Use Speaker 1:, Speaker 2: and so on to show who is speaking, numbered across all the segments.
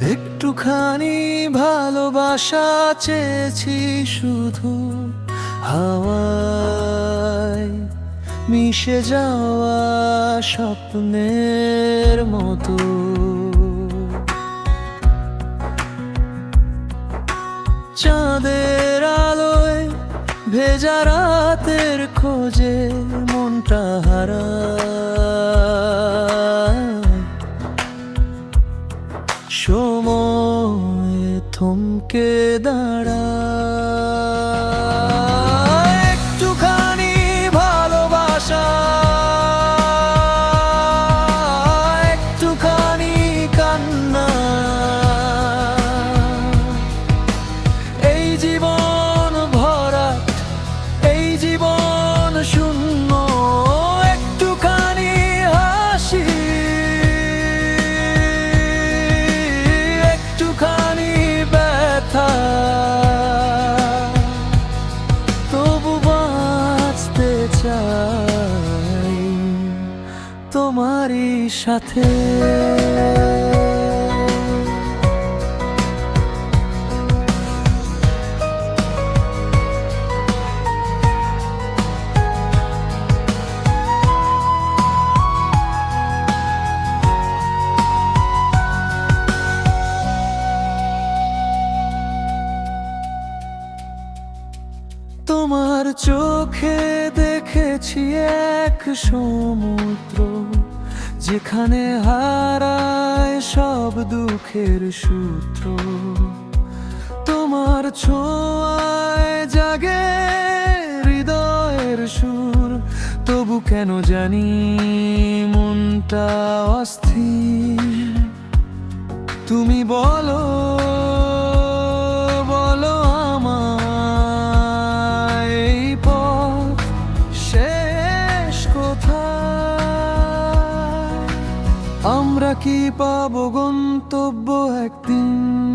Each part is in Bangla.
Speaker 1: একটুখানি ভালোবাসা চেয়েছি শুধু হাওয়ায় মিশে যাওয়া স্বপ্নের মতো। চাঁদের আলোয় ভেজা রাতের খোঁজে মনটা হারায়। থমকে দাঁড়ায় তোমারই সাথে। তোমার চোখে দেখেছি এক সমুদ্র। যেখানে হারায় সব দুঃখের সূত্র, তোমার ছোঁয়ায় জাগে হৃদয়ের সুর। তবু কেন জানি মনটা অস্থির? তুমি বলো আমরা কি পাবো গন্তব্য একদিন?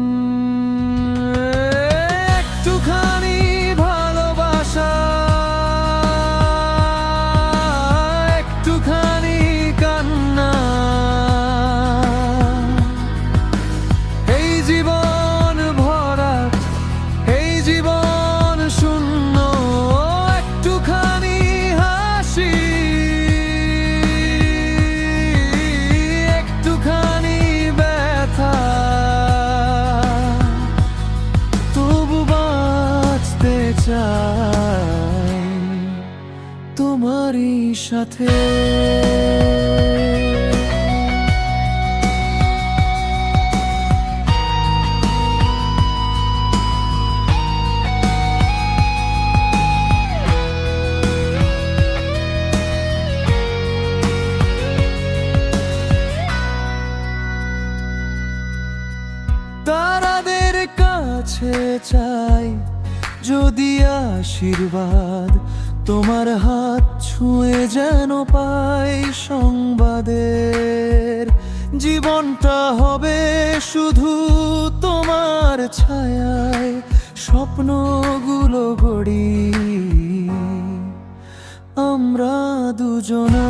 Speaker 1: চাই তোমারই সাথে। তারাদের কাছে চাই যদি আশীর্বাদ, তোমার হাত ছুঁয়ে যেন পাই সংবাদের। জীবনটা হবে শুধু তোমার ছায়ায়, স্বপ্নগুলো গড়ি আমরা দুজনা